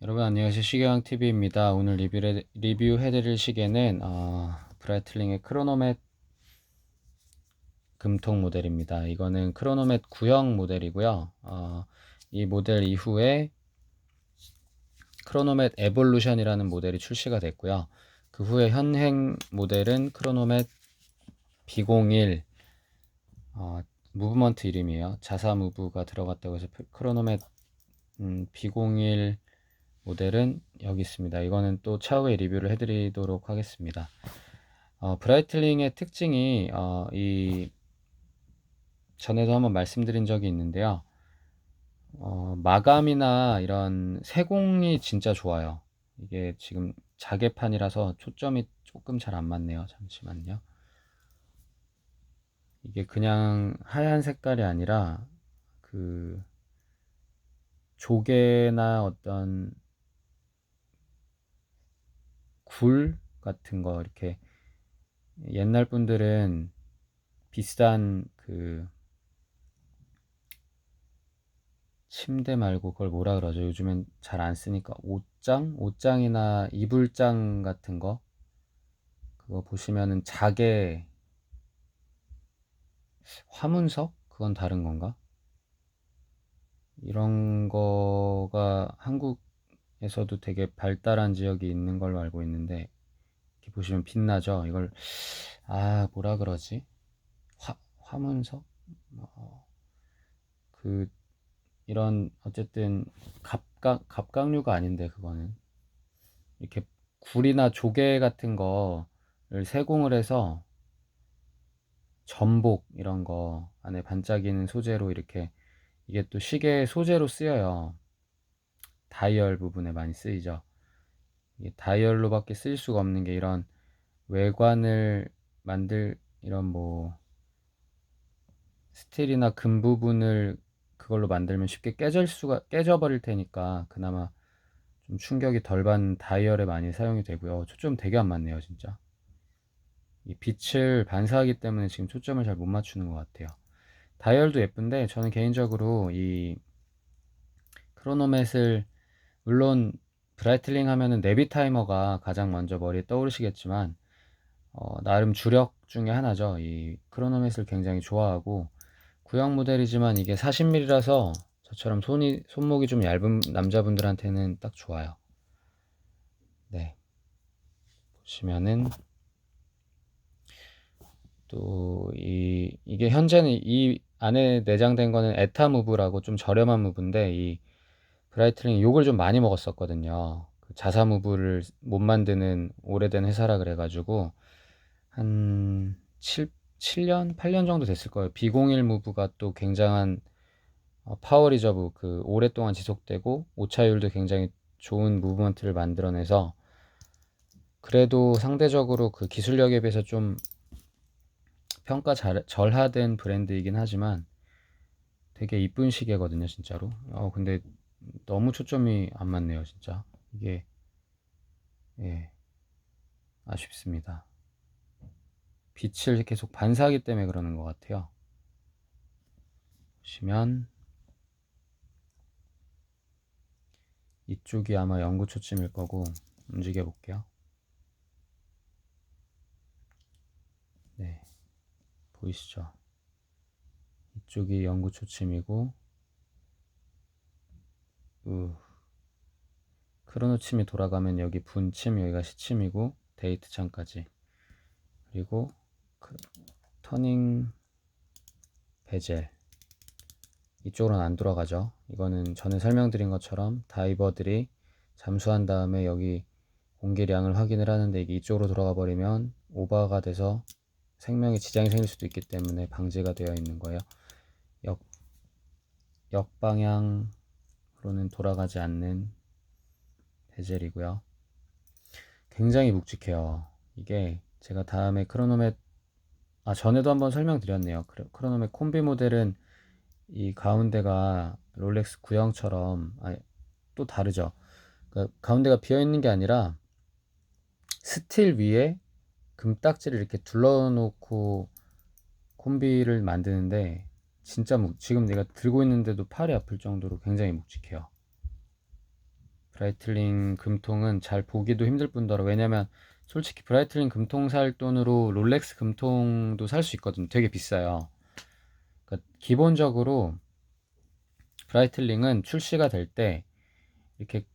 여러분 안녕하세요 시계왕 TV입니다. 오늘 리뷰해, 리뷰해드릴 시계는 어, 브라이틀링의 크로노멧 금통 모델입니다. 이거는 크로노멧 구형 모델이고요. 어, 이 모델 이후에 크로노멧 에볼루션이라는 모델이 출시가 됐고요. 그 후에 현행 모델은 크로노멧 B01 어, 무브먼트 이름이에요. 자사 무브가 들어갔다고 해서 크로노멧 음, B01 모델은 여기 있습니다. 이거는 또 차후에 리뷰를 해드리도록 하겠습니다. 어, 브라이틀링의 특징이 어, 이 전에도 한번 말씀드린 적이 있는데요. 어, 마감이나 이런 세공이 진짜 좋아요. 이게 지금 자개판이라서 초점이 조금 잘 안 맞네요. 잠시만요. 이게 그냥 하얀 색깔이 아니라 그 조개나 어떤 굴 같은 거 이렇게 옛날 분들은 비싼 그 침대 말고 그걸 뭐라 그러죠? 요즘엔 잘 안 쓰니까 옷장? 옷장이나 이불장 같은 거 그거 보시면은 자개 화문석? 그건 다른 건가? 이런 거가 한국 에서도 되게 발달한 지역이 있는 걸로 알고 있는데 이렇게 보시면 빛나죠? 이걸 아 뭐라 그러지? 화, 화문석? 어, 그 이런 어쨌든 갑각 갑각류가 아닌데 그거는 이렇게 굴이나 조개 같은 거를 세공을 해서 전복 이런 거 안에 반짝이는 소재로 이렇게 이게 또 시계 소재로 쓰여요. 다이얼 부분에 많이 쓰이죠. 다이얼로밖에 쓸 수가 없는 게 이런 외관을 만들 이런 뭐 스틸이나 금 부분을 그걸로 만들면 쉽게 깨질 수가 깨져 버릴 테니까 그나마 좀 충격이 덜 받는 다이얼에 많이 사용이 되고요. 초점 되게 안 맞네요, 진짜. 이 빛을 반사하기 때문에 지금 초점을 잘 못 맞추는 것 같아요. 다이얼도 예쁜데 저는 개인적으로 이 크로노멧을 물론 브라이틀링 하면은 네비 타이머가 가장 먼저 머리에 떠오르시겠지만 어, 나름 주력 중에 하나죠. 이 크로노멧을 굉장히 좋아하고 구형 모델이지만 이게 40mm라서 저처럼 손이 손목이 좀 얇은 남자분들한테는 딱 좋아요. 네. 보시면은 또 이 이게 현재는 이 안에 내장된 거는 에타 무브라고 좀 저렴한 무브인데 이 브라이틀링 욕을 좀 많이 먹었었거든요. 그 자사 무브를 못 만드는 오래된 회사라 그래가지고 한 7, 7년, 8년 정도 됐을 거예요. B01 무브가 또 굉장한 어, 파워 리저브 그 오랫동안 지속되고 오차율도 굉장히 좋은 무브먼트를 만들어내서 그래도 상대적으로 그 기술력에 비해서 좀 평가 잘, 절하된 브랜드이긴 하지만 되게 이쁜 시계거든요, 진짜로. 어, 근데 너무 초점이 안 맞네요, 진짜. 이게, 예, 아쉽습니다. 빛을 계속 반사하기 때문에 그러는 것 같아요. 보시면, 이쪽이 아마 연구 초점일 거고, 움직여 볼게요. 네. 보이시죠? 이쪽이 연구 초침이고 우 크로노 침이 돌아가면 여기 분침 여기가 시침이고 데이트 창까지. 그리고 그, 터닝 베젤. 이쪽으로는 안 돌아가죠. 이거는 전에 설명드린 것처럼 다이버들이 잠수한 다음에 여기 공기량을 확인을 하는데 이게 이쪽으로 돌아가 버리면 오버가 돼서 생명에 지장이 생길 수도 있기 때문에 방지가 되어 있는 거예요. 역, 역방향으 로는 돌아가지 않는 베젤이고요. 굉장히 묵직해요. 이게 제가 다음에 크로노멧 아 전에도 한번 설명드렸네요. 크로노멧 콤비 모델은 이 가운데가 롤렉스 구형처럼 아, 또 다르죠. 그러니까 가운데가 비어 있는 게 아니라 스틸 위에 금딱지를 이렇게 둘러놓고 콤비를 만드는데 진짜 묵, 지금 내가 들고 있는데도 팔이 아플 정도로 굉장히 묵직해요. 브라이틀링 금통은 잘 보기도 힘들 뿐더러 왜냐면 솔직히 브라이틀링 금통 살 돈으로 롤렉스 금통도 살 수 있거든요. 되게 비싸요. 그러니까 기본적으로 브라이틀링은 출시가 될 때 이렇게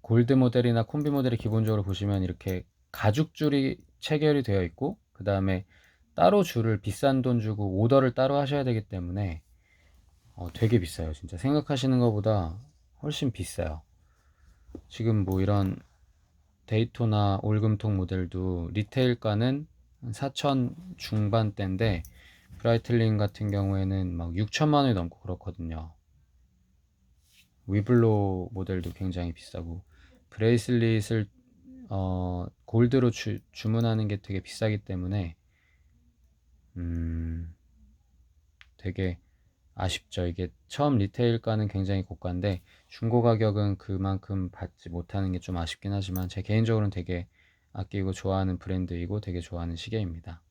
골드 모델이나 콤비 모델이 기본적으로 보시면 이렇게 가죽 줄이 체결이 되어 있고 그 다음에 따로 줄을 비싼 돈 주고 오더를 따로 하셔야 되기 때문에 어, 되게 비싸요. 진짜 생각하시는 것보다 훨씬 비싸요. 지금 뭐 이런 데이토나 올금통 모델도 리테일가는 4천 중반대인데 브라이틀링 같은 경우에는 막 6천만 원이 넘고 그렇거든요. 위블로 모델도 굉장히 비싸고 브레이슬릿을 어, 골드로 주, 주문하는 게 되게 비싸기 때문에 음, 되게 아쉽죠. 이게 처음 리테일가는 굉장히 고가인데 중고 가격은 그만큼 받지 못하는 게 좀 아쉽긴 하지만 제 개인적으로는 되게 아끼고 좋아하는 브랜드이고 되게 좋아하는 시계입니다.